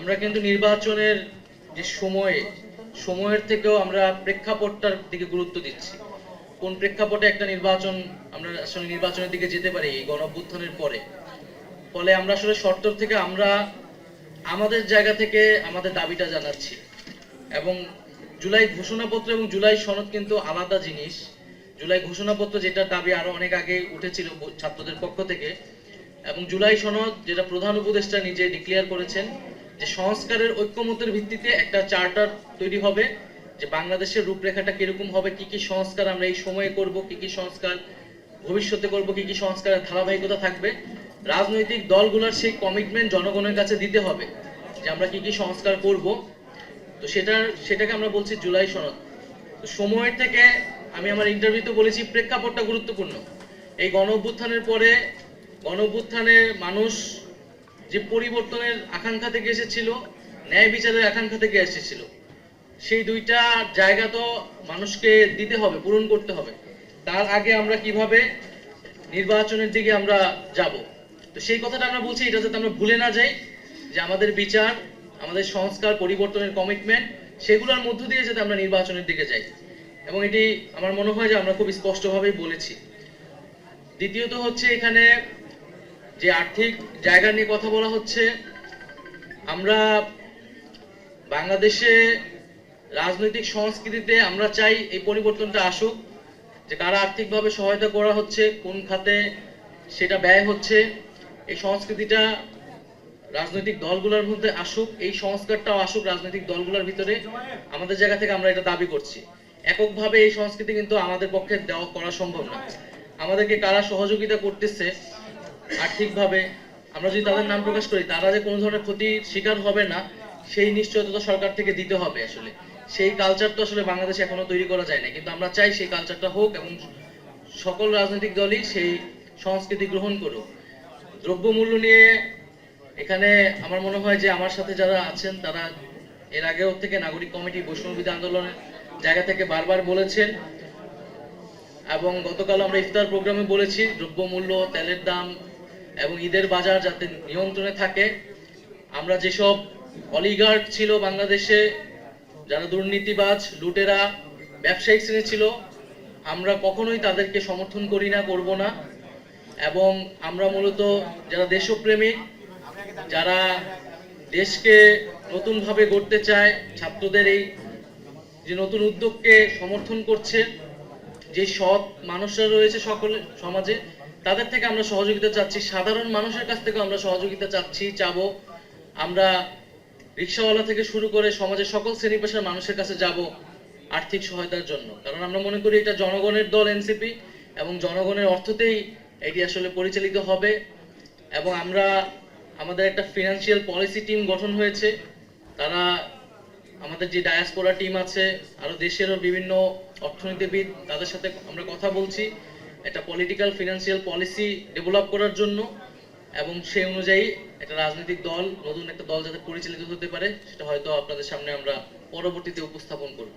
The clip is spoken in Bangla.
আমরা কিন্তু নির্বাচনের যে সময়ে, সময়ের থেকেও আমরা প্রেক্ষাপটটার দিকে গুরুত্ব দিচ্ছি। কোন প্রেক্ষাপটে একটা নির্বাচন আমরা আসলে নির্বাচনের দিকে যেতে পারি এই গণ অভ্যুত্থানের পরে? ফলে আমরা আসলে শর্ত থেকে আমরা আমাদের জায়গা থেকে আমাদের দাবিটা জানাচ্ছি। এবং জুলাই ঘোষণাপত্র এবং জুলাই সনদ কিন্তু আলাদা জিনিস। জুলাই ঘোষণাপত্র যেটা দাবি আরও অনেক আগে উঠেছিল ছাত্রদের পক্ষ থেকে। এবং জুলাই সনদ যেটা প্রধান উপদেষ্টা নিজে ডিক্লেয়ার করেছেন যে সংস্কারের ঐক্যমতের ভিত্তিতে একটা চার্টার তৈরি হবে, যে বাংলাদেশের রূপরেখাটা কীরকম হবে, কি কি সংস্কার আমরা এই সময়ে করব, কি কি সংস্কার ভবিষ্যতে করব, কি কি সংস্কারের ধারাবাহিকতা থাকবে, রাজনৈতিক দলগুলোর সেই কমিটমেন্ট জনগণের কাছে দিতে হবে যে আমরা কি কি সংস্কার করব। তো সেটার, সেটাকে আমরা বলছি জুলাই সনদ। তো সময়ের থেকে আমি আমার ইন্টারভিউতে বলেছি প্রেক্ষাপটটা গুরুত্বপূর্ণ। এই গণ পরে গণ মানুষ যে পরিবর্তনের আকাঙ্ক্ষা থেকে এসেছিল, ন্যায় বিচারের আকাঙ্ক্ষা থেকে এসেছিল, সেই দুইটা জায়গা তো মানুষকে দিতে হবে, পূরণ করতে হবে। তার আগে আমরা কীভাবে নির্বাচনের দিকে আমরা যাব? তো সেই কথাটা আমরা বলছি, এটা যাতে আমরা ভুলে না যাই যে আমাদের বিচার, আমাদের সংস্কার, পরিবর্তনের কমিটমেন্ট সেগুলোর মধ্য দিয়ে যাতে আমরা নির্বাচনের দিকে যাই। এবং এটি আমার মনে হয় যে আমরা খুব স্পষ্টভাবেই বলেছি। দ্বিতীয়ত হচ্ছে এখানে যে আর্থিক জায়গা নিয়ে কথা বলা হচ্ছে, আমরা বাংলাদেশে রাজনৈতিক সংস্কৃতিতে আমরা চাই এই পরিবর্তনটা আসুক, যে কারা আর্থিকভাবে সহায়তা করা হচ্ছে, কোন খাতে সেটা ব্যয় হচ্ছে, এই সংস্কৃতিটা রাজনৈতিক দলগুলোর মধ্যে আসুক, এই সংস্কারটাও আসুক রাজনৈতিক দলগুলোর ভিতরে, আমাদের জায়গা থেকে আমরা এটা দাবি করছি। এককভাবে এই সংস্কৃতি কিন্তু আমাদের পক্ষে দেওয়া করা সম্ভব না। আমাদেরকে কারা সহযোগিতা করতেছে আর্থিকভাবে আমরা যদি তাদের নাম প্রকাশ করি, তারা যে কোনো ধরনের ক্ষতির শিকার হবে না, সেই নিশ্চয়তা তো সরকার থেকে দিতে হবে আসলে। সেই কালচার তো আসলে বাংলাদেশে এখনও তৈরি করা যায় না কিন্তু আমরা চাই সেই কালচারটা হোক এবং সকল রাজনৈতিক দলই সেই সংস্কৃতি গ্রহণ করুক। দ্রব্যমূল্য নিয়ে এখানে আমার মনে হয় যে আমার সাথে যারা আছেন, তারা এর আগেও থেকে নাগরিক কমিটি বৈষ্ণববিধি আন্দোলনের জায়গা থেকে বারবার বলেছেন এবং গতকাল আমরা ইফতার প্রোগ্রামে বলেছি, দ্রব্যমূল্য, তেলের দাম এবং ঈদের বাজার যাতে নিয়ন্ত্রণে থাকে। আমরা যেসব অলিগার্ড ছিল বাংলাদেশে, যারা দুর্নীতিবাজ, লুটেরা, ব্যবসায়িক শ্রেণি ছিল, আমরা কখনোই তাদেরকে সমর্থন করি না, করব না। এবং আমরা মূলত যারা দেশপ্রেমিক যারা দেশকে নতুনভাবে গড়তে চায়, ছাত্রদের এই যে নতুন উদ্যোগকে সমর্থন করছে, যে সৎ মানুষরা রয়েছে সকলে, সমাজে তাদের থেকে আমরা সহযোগিতা চাচ্ছি। সাধারণ মানুষের কাছ থেকে আমরা সহযোগিতা চাচ্ছি, চাবো। আমরা রিক্সাওয়ালা থেকে শুরু করে সমাজের সকল শ্রেণি পেশার মানুষের কাছে যাব আর্থিক সহায়তার জন্য। কারণ আমরা মনে করি এটা জনগণের দল, এনসিপি, এবং জনগণের অর্থতেই এটি আসলে পরিচালিত হবে। এবং আমরা, আমাদের একটা ফিনান্সিয়াল পলিসি টিম গঠন হয়েছে। তারা আমাদের যে ডায়াসপোরা টিম আছে, আরও দেশেরও বিভিন্ন অর্থনীতিবিদ, তাদের সাথে আমরা কথা বলছি। একটা পলিটিক্যাল ফিনান্সিয়াল পলিসি ডেভেলপ করার জন্য এবং সেই অনুযায়ী একটা রাজনৈতিক দল, নতুন একটা দল যাতে পরিচালিত হতে পারে, সেটা হয়তো আপনাদের সামনে আমরা পরবর্তীতে উপস্থাপন করব।